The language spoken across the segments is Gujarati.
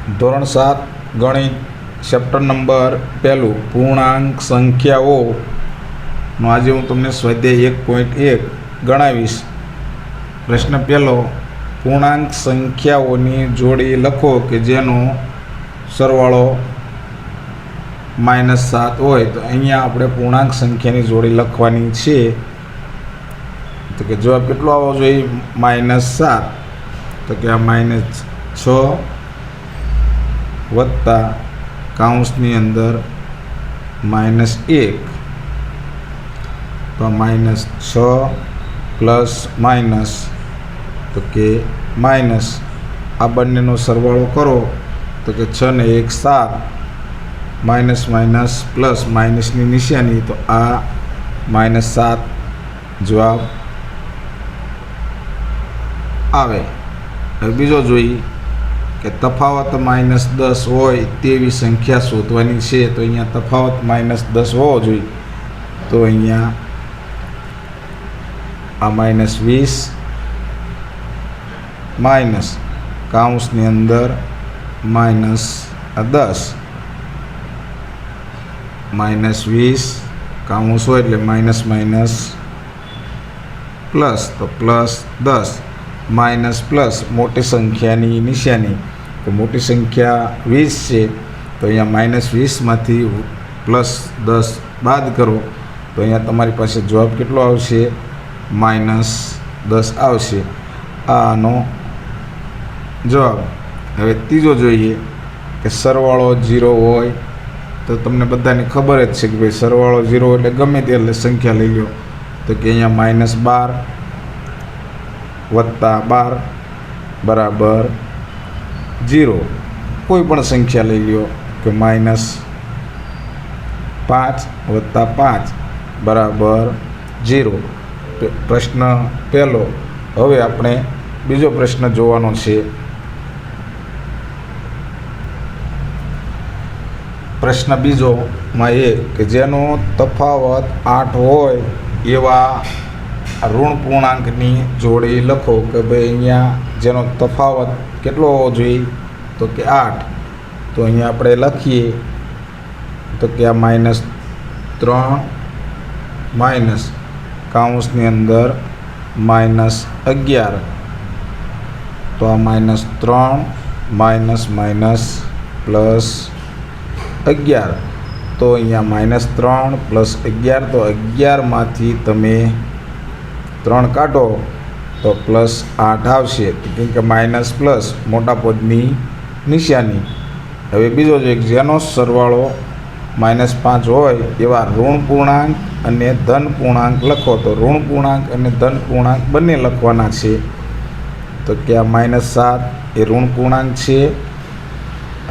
ધોરણ સાત, ગણિત ચેપ્ટર નંબર પહેલું, પૂર્ણાંક સંખ્યાઓનો આજે હું તમને સ્વાધ્યાય એક પોઈન્ટ એક ગણાવીશ. પ્રશ્ન પહેલો, પૂર્ણાંક સંખ્યાઓની જોડી લખો કે જેનો સરવાળો માઇનસ સાત હોય. તો અહીંયા આપણે પૂર્ણાંક સંખ્યાની જોડી લખવાની છે. તો કે જવાબ કેટલો આવવો જોઈએ? માઇનસ સાત. તો કે આ માઇનસ છ વત્તા કાઉન્સની અંદર માઇનસ એક. તો માઇનસ છ પ્લસ માઇનસ, તો કે માઇનસ. આ બંનેનો સરવાળો કરો, તો કે છ ને એક સાત. માઇનસ માઇનસ પ્લસ માઇનસની નિશાની, તો આ માઇનસ સાત જવાબ આવે. હવે બીજો જોઈએ. કે તફાવત માઇનસ દસ હોય તેવી સંખ્યા શોધવાની છે, તો અહીંયા તફાવત માઇનસ દસ હોવો જોઈએ. તો અહીંયા આ માઇનસ વીસ માઇનસ કાઉન્સની અંદર માઇનસ દસ. માઇનસ વીસ કાઉન્સ હોય એટલે માઇનસ માઇનસ પ્લસ, તો પ્લસ દસ. માઇનસ પ્લસ મોટી સંખ્યાની નિશાની. તો મોટી સંખ્યા વીસ છે, તો અહીંયા માઇનસ વીસમાંથી પ્લસ દસ બાદ કરો. તો અહીંયા તમારી પાસે જવાબ કેટલો આવશે? માઇનસ દસ આવશે. આનો જવાબ. હવે ત્રીજો જોઈએ કે સરવાળો જીરો હોય તો તમને બધાને ખબર જ છે કે ભાઈ સરવાળો ઝીરો એટલે ગમે તે એટલે સંખ્યા લઈ લો. તો કે અહીંયા માઇનસ બાર વત્તા બાર બરાબર જીરો. કોઈ પણ સંખ્યા લઈ લ્યો કે માઇનસ પાંચ વત્તા પાંચ બરાબર જીરો. પ્રશ્ન પહેલો. હવે આપણે બીજો પ્રશ્ન જોવાનો છે. પ્રશ્ન બીજોમાં એ કે જેનો તફાવત આઠ હોય એવા ઋણ પૂર્ણાંકની જોડી લખો કે ભાઈ અહીંયા જેનો તફાવત કેટલો હોવો જોઈએ? તો કે આઠ. તો અહીંયા આપણે લખીએ. તો કે આ માઇનસ ત્રણ માઇનસ કાઉન્સની અંદર માઇનસ અગિયાર. તો આ માઇનસ ત્રણ માઇનસ માઇનસ પ્લસ અગિયાર. તો અહીંયા માઇનસ ત્રણ પ્લસ અગિયાર. તો અગિયારમાંથી તમે ત્રણ કાઢો તો પ્લસ આઠ આવશે. કેમ કે માઇનસ પ્લસ મોટા પદની નિશાની. હવે બીજો છે જેનો સરવાળો માઇનસ પાંચ હોય, એવા ઋણ પૂર્ણાંક અને ધન પૂર્ણાંક લખો. તો ઋણ પૂર્ણાંક અને ધન પૂર્ણાંક બંને લખવાના છે. તો કે આ માઇનસ સાત એ ઋણ પૂર્ણાંક છે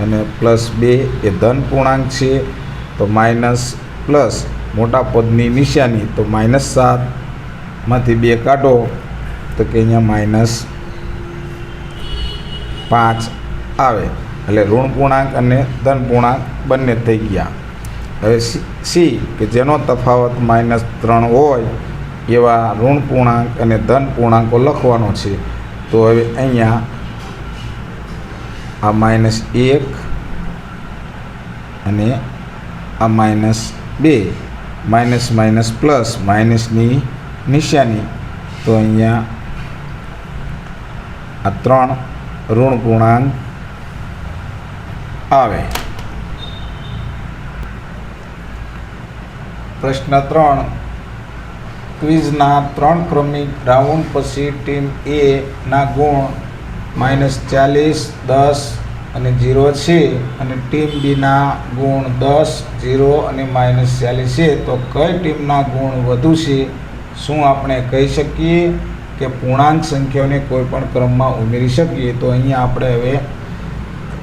અને પ્લસ બે એ ધન પૂર્ણાંક છે. તો માઇનસ પ્લસ મોટા પદની નિશાની. તો માઇનસ સાત માંથી બે કાઢો, તો કે અહીંયા માઇનસ પાંચ આવે. એટલે ઋણ પૂર્ણાંક અને ધન પૂર્ણાંક બંને થઈ ગયા. હવે સી કે જેનો તફાવત માઇનસ ત્રણ હોય, એવા ઋણ પૂર્ણાંક અને ધન પૂર્ણાંકો લખવાનો છે. તો હવે અહીંયા આ માઇનસ એક અને આ માઇનસ બે. માઇનસ માઇનસ પ્લસ માઇનસની નિશાની તો અહીંયા આ ત્રણ ઋણ પૂર્ણાંક આવે. પ્રશ્ન ત્રણ. ક્વિઝના ત્રણ ક્રમિક રાઉન્ડ પછી ટીમ એ ના ગુણ માઇનસ ચાલીસ, દસ અને જીરો છે અને ટીમ બીના ગુણ દસ જીરો અને માઇનસ ચાલીસ છે. તો કઈ ટીમના ગુણ વધુ છે? શું આપણે કહી શકીએ કે પૂર્ણાંક સંખ્યાઓને કોઈ પણ ક્રમમાં ઉમેરી શકીએ? તો અહીંયા આપણે હવે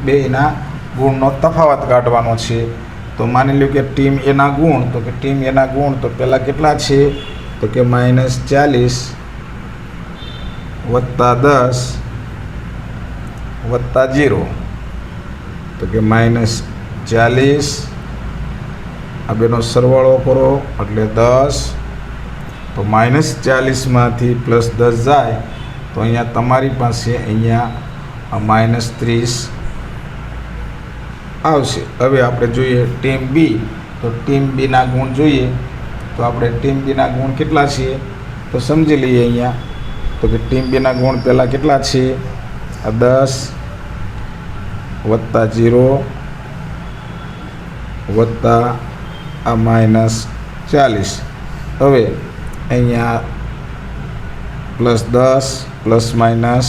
બેના ગુણનો તફાવત કાઢવાનો છે. તો માની લ્યો કે ટીમ એના ગુણ, તો કે ટીમ એના ગુણ, તો પહેલાં કેટલા છે? તો કે માઇનસ ચાલીસ વત્તા દસ વત્તા જીરો. તો કે માઇનસ ચાલીસ. આ બેનો સરવાળો કરો, એટલે દસ તો માઇનસ ચાલીસમાંથી પ્લસ દસ જાય, તો અહીંયા તમારી પાસે અહીંયા માઇનસ ત્રીસ આવશે. હવે આપણે જોઈએ ટીમ બી. તો ટીમ બીના ગુણ જોઈએ, તો આપણે ટીમ બીના ગુણ કેટલા છે? તો સમજી લઈએ અહીંયા. તો કે ટીમ બીના ગુણ પહેલાં કેટલા છે? આ દસ વત્તા જીરો વત્તા આ માઇનસ ચાલીસ. હવે અહીંયા પ્લસ દસ પ્લસ માઇનસ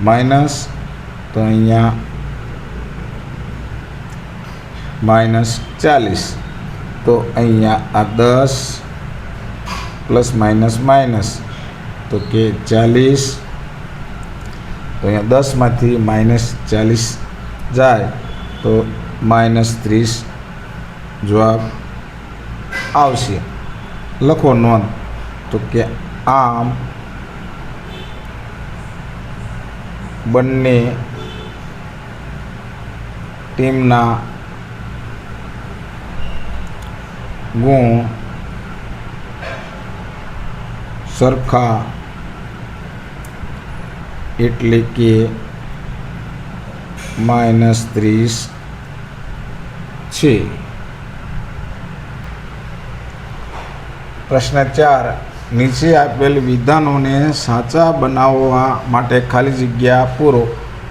માઇનસ તો અહીંયા માઇનસ ચાલીસ. તો અહીંયા આ દસ પ્લસ માઇનસ માઇનસ તો કે ચાલીસ. તો અહીંયા દસમાંથી માઇનસ ચાલીસ જાય. તો માઇનસ ત્રીસ જવાબ આવશે. લખો નોંધ. તો કે આમ બંને ટીમના ગુણ સરખા એટલે કે માઇનસ ત્રીસ છે. પ્રશ્ન ચાર નીચે આપેલ વિધાનોને સાચા બનાવવા માટે ખાલી જગ્યા પૂરો.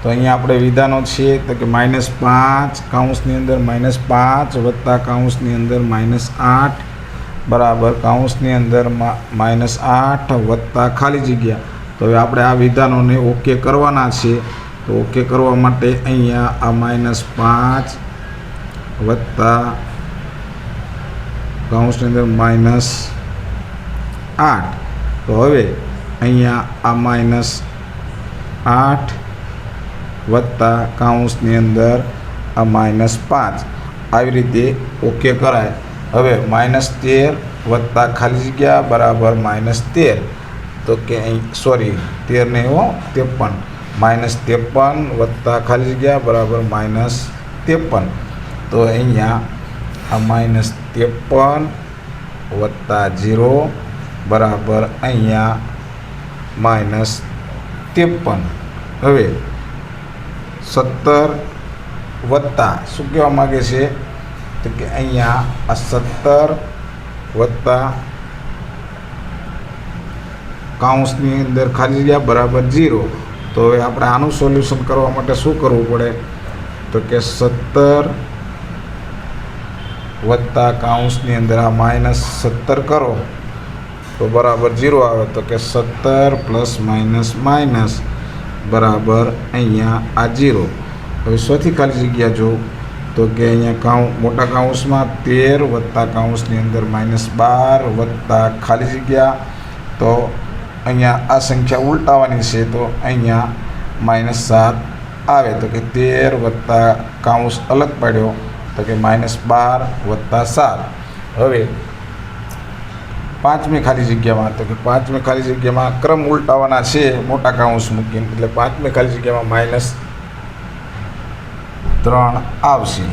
તો અહીંયા આપણે વિધાનો છીએ, તો કે માઇનસ પાંચ કાઉન્સની અંદર માઇનસ પાંચ વત્તા કાઉન્સની અંદર માઇનસ આઠ. બરાબર, કાઉન્સની અંદર માઇનસ આઠ વત્તા ખાલી જગ્યા. તો હવે આપણે આ વિધાનોને ઓકે કરવાના છે. તો ઓકે કરવા માટે અહીંયા આ માઇનસ પાંચ વત્તા કાઉન્સની અંદર માઇનસ આઠ. તો હવે અહીંયા આ માઇનસ આઠ વત્તા કાઉન્સની અંદર આ માઇનસ પાંચ. આવી રીતે ઓકે કરાય. હવે માઇનસ તેર વત્તા ખાલી જગ્યા બરાબર માઇનસ તેર. તો કે અહીં, સોરી, તેર નહીં હો, ત્રેપન. માઇનસ ત્રેપન વત્તા ખાલી જગ્યા બરાબર માઇનસ ત્રેપન. તો અહીંયા આ માઇનસ ત્રેપન વત્તા જીરો બરાબર અહીંયા માઇનસ ત્રેપન. હવે સત્તર વત્તા શું કહેવા માગે છે? તો કે અહીંયા આ સત્તર વત્તા કાઉન્સની અંદર ખાલી જગ્યા બરાબર જીરો તો હવે આપણે આનું સોલ્યુશન કરવા માટે શું કરવું પડે? તો કે સત્તર વત્તા કાઉન્સની અંદર આ માઇનસ સત્તર કરો. તો બરાબર જીરો આવે તો કે સત્તર પ્લસ માઇનસ માઇનસ બરાબર અહીંયા આ જીરો હવે સોથી ખાલી જગ્યા જો તો કે અહીંયા કાઉ, મોટા કાઉન્સમાં તેર વત્તા કાઉન્સની અંદર માઇનસ બાર વત્તા ખાલી જગ્યા. તો અહીંયા આ સંખ્યા ઉલટાવાની છે તો અહીંયા માઇનસ સાત આવે તો કે તેર વત્તા કાઉન્સ અલગ પાડ્યો તો કે માઇનસ બાર વત્તા સાત. હવે પાંચમી ખાલી જગ્યામાં તો કે પાંચમી ખાલી જગ્યામાં ક્રમ ઉલટાવાના છે, મોટા કાઉન્સ મૂકીને. એટલે પાંચમી ખાલી જગ્યામાં માઇનસ ત્રણ આવશે.